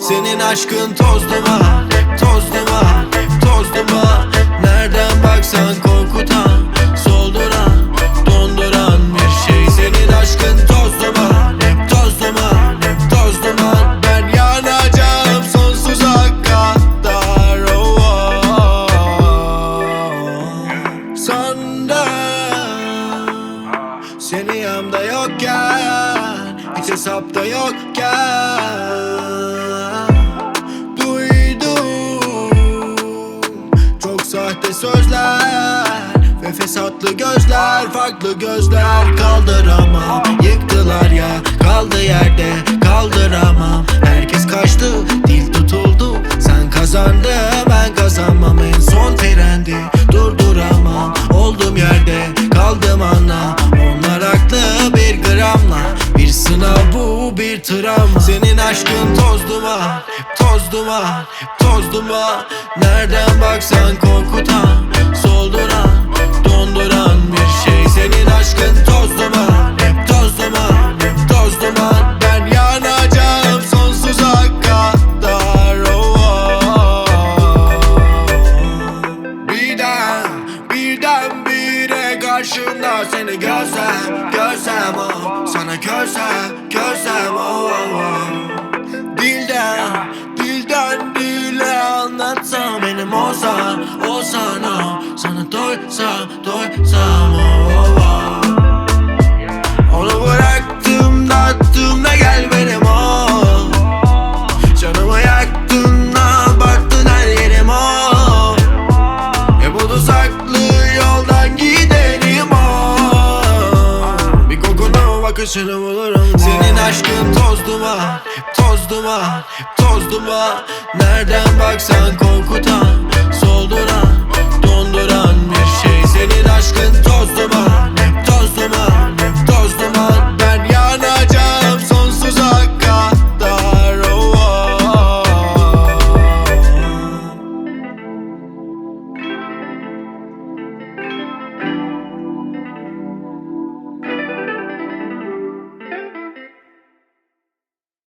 Senin aşkın toz duman, toz duman, toz duman Nereden baksan korkutan, solduran, donduran bir şey. Senin aşkın toz duman, toz duman, toz duman Ben yanacağım sonsuza kadar oh, oh, oh. Senden Seni yanımda yokken Hiç hesapta yokken Duydum. Çok sahte sözler Ve fesatlı gözler Farklı gözler Kaldıramam. Yıktılar ya Kaldı yerde Kaldıramam. Herkes kaçtı bir travma Senin aşkın toz duman Toz duman Toz duman Nereden baksan korkutan bire karşımda seni görsem, görsem oh Sana körsem, körsem oh, oh, oh. Dilden, dilden dile anlatsam benim olsan, olsan oh Sana doysam, doysam oh, bakışını bulurum Senin aşkın toz duman Toz duman Toz duman Nereden baksan korkutan